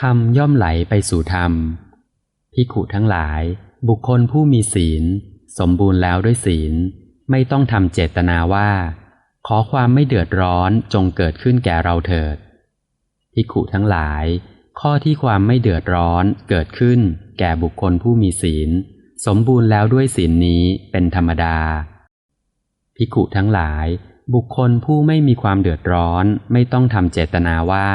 ธรรมย่อมไหลไปสู่ธรรมพิขุทั้งหลาย บุคคลผู้มีศีล สมบูรณ์แล้วด้วยศีล ไม่ต้องทำเจตนาว่า ขอความไม่เดือดร้อนจงเกิดขึ้นแก่เราเถิดพิขุทั้งหลาย ข้อที่ความไม่เดือดร้อนเกิดขึ้น แก่บุคคลผู้มีศีล สมบูรณ์แล้วด้วยศีลนี้เป็นธรรมดาพิขุทั้งหลาย บุคคลผู้ไม่มีความเดือดร้อนไม่ต้องทำเจตนาว่า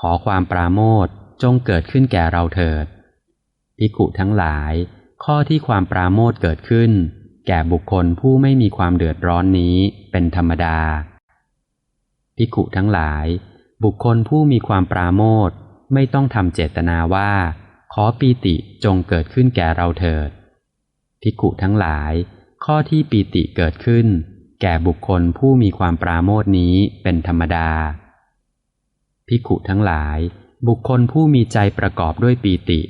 ขอความปราโมท จงเกิดขึ้นแก่เราเถิดพิขุทั้งหลาย ข้อที่ความปราโมทเกิดขึ้น แก่บุคคลผู้ไม่มีความเดือดร้อนนี้เป็นธรรมดาพิขุทั้งหลาย บุคคลผู้มีความปราโมทไม่ต้องทำเจตนาว่า ขอปีติจงเกิดขึ้นแก่เราเถิดพิขุทั้งหลาย ข้อที่ปีติเกิดขึ้น แก่บุคคลผู้มีความปราโมทนี้เป็นธรรมดาพิขุทั้งหลาย บุคคลผู้มีใจประกอบด้วยปีติ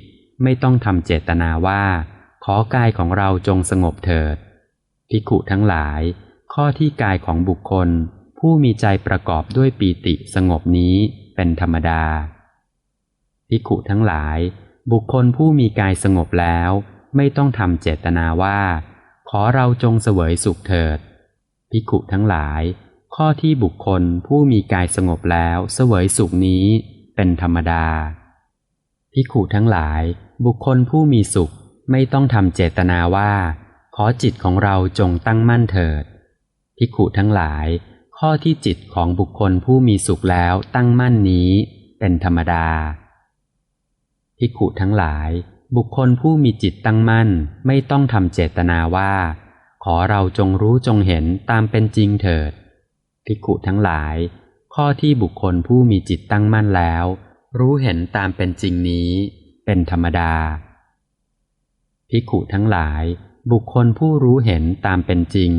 ไม่ต้องทำเจตนาว่า ขอกายของเราจงสงบเถิดพิขุทั้งหลาย ข้อที่กายของบุคคล ผู้มีใจประกอบด้วยปีติสงบนี้เป็นธรรมดาพิขุทั้งหลาย บุคคลผู้มีกายสงบแล้ว ไม่ต้องทำเจตนาว่า ขอเราจงเสวยสุขเถิดพิขุทั้งหลาย ข้อที่บุคคลผู้มีกายสงบแล้วเสวยสุขนี้ เป็นธรรมดา พิขุทั้งหลายบุคคลผู้มีสุขไม่ต้องทำเจตนาว่า ขอจิตของเราจงตั้งมั่นเถิดพิขุทั้งหลาย ข้อที่จิตของบุคคลผู้มีสุขแล้วตั้งมั่นนี้ เป็นธรรมดาพิขุทั้งหลาย บุคคลผู้มีจิตตั้งมั่นไม่ต้องทำเจตนาว่า ขอเราจงรู้จงเห็นตามเป็นจริงเถิดพิขุทั้งหลาย ข้อที่บุคคลผู้มีจิตตั้งมั่นแล้ว รู้เห็นตามเป็นจริงนี้ เป็นธรรมดา ภิกขุทั้งหลาย บุคคลผู้รู้เห็นตามเป็นจริง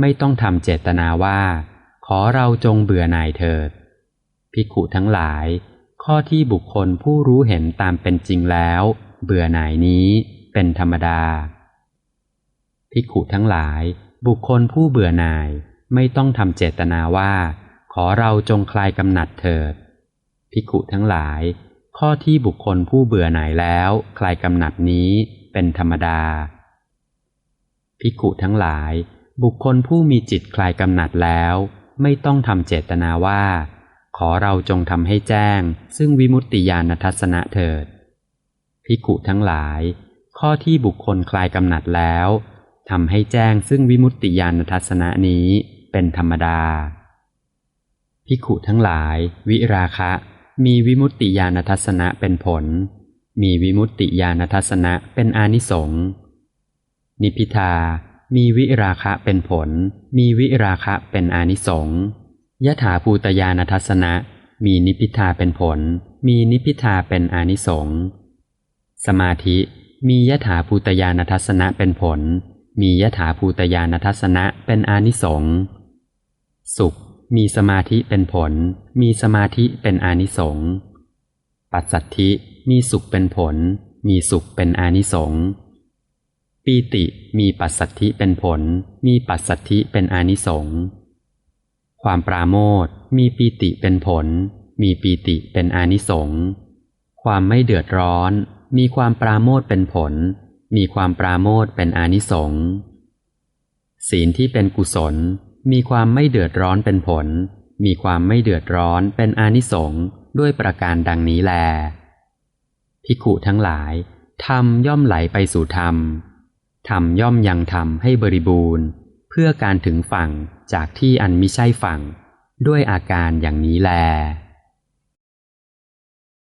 ไม่ต้องทำเจตนาว่า ขอเราจงเบื่อหน่ายเถิด ภิกขุทั้งหลาย ข้อที่บุคคลผู้รู้เห็นตามเป็นจริงแล้ว เบื่อหน่ายนี้เป็นธรรมดา ภิกขุทั้งหลาย บุคคลผู้เบื่อหน่ายไม่ต้องทำเจตนาว่า ขอเราจงคลายกำหนัดเถิด ภิกขุทั้งหลาย ข้อที่บุคคลผู้เบื่อหน่ายแล้ว คลายกำหนัดนี้เป็นธรรมดา ภิกขุทั้งหลาย บุคคลผู้มีจิตคลายกำหนัดแล้ว ไม่ต้องทำเจตนาว่า ขอเราจงทำให้แจ้ง ซึ่งวิมุตติญาณทัศนะเถิด ภิกขุทั้งหลาย ข้อที่บุคคลคลายกำหนัดแล้วทำให้แจ้งซึ่งวิมุตติญาณทัศนะนี้เป็นธรรมดา ภิกขุทั้งหลาย วิราคะ มีวิมุตติญาณทัศนะเป็นผล มีวิมุตติญาณทัศนะเป็นอานิสงส์นิพิทา มีวิราคะเป็นผล มีวิราคะเป็นอานิสงส์ยถาภูตญาณทัศนะ มีนิพิทาเป็นผล มีนิพิทาเป็นอานิสงส์สมาธิ มียถาภูตญาณทัศนะเป็นผล มียถาภูตญาณทัศนะเป็นอานิสงส์สุข มีสมาธิเป็นผล มีสมาธิเป็นอานิสงส์ปัสสัทธิมีสุขเป็นผล มีสุขเป็นอานิสงส์ปีติมีปัสสัทธิเป็นผล มีปัสสัทธิเป็นอานิสงส์ความปราโมทมีปีติเป็นผล มีปีติเป็นอานิสงส์ความไม่เดือดร้อน มีความปราโมทเป็นผล มีความปราโมทเป็นอานิสงส์ศีลที่เป็นกุศล มีความไม่เดือดร้อนเป็นผล มีความไม่เดือดร้อนเป็นอนิสงส์ด้วยประการดังนี้แล พิขุทั้งหลายธรรมย่อมไหลไปสู่ธรรมธรรมย่อมยังธรรมให้บริบูรณ์ เพื่อการถึงฝั่งจากที่อันมิใช่ฝั่ง ด้วยอาการอย่างนี้แล